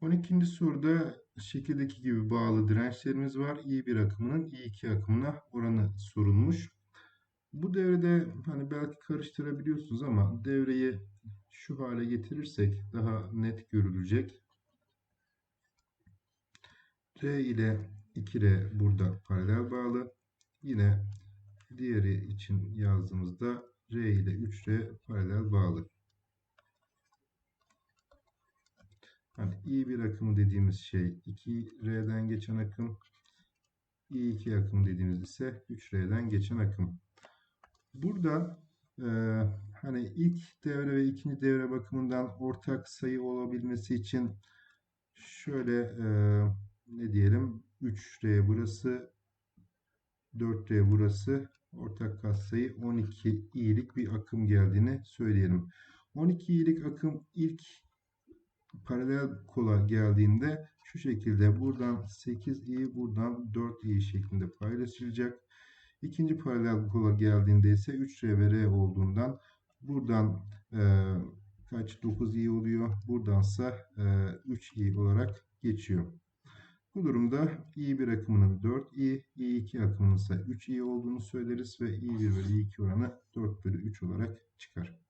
12. soruda şekildeki gibi bağlı dirençlerimiz var. I1 akımının I2 akımına oranı sorulmuş. Bu devrede hani belki karıştırabiliyorsunuz ama devreyi şu hale getirirsek daha net görülecek. R ile 2R burada paralel bağlı. Yine diğeri için yazdığımızda R ile 3R paralel bağlı. Hani I1 akımı dediğimiz şey 2R'den geçen akım. I2 akım dediğimiz ise 3R'den geçen akım. Burada e, hani ilk devre ve ikinci devre bakımından ortak sayı olabilmesi için şöyle e, ne diyelim 3R burası 4R burası ortak katsayı 12 iyilik bir akım geldiğini söyleyelim. 12 iyilik akım ilk paralel kola geldiğinde şu şekilde buradan 8i buradan 4i şeklinde paylaşılacak. İkinci paralel kola geldiğinde ise 3r ve r olduğundan buradan e, kaç 9i oluyor. Buradansa e, 3i olarak geçiyor. Bu durumda i1 akımının 4i, i2 akımının ise 3i olduğunu söyleriz ve i1 ve i2 oranı 4 bölü 3 olarak çıkar.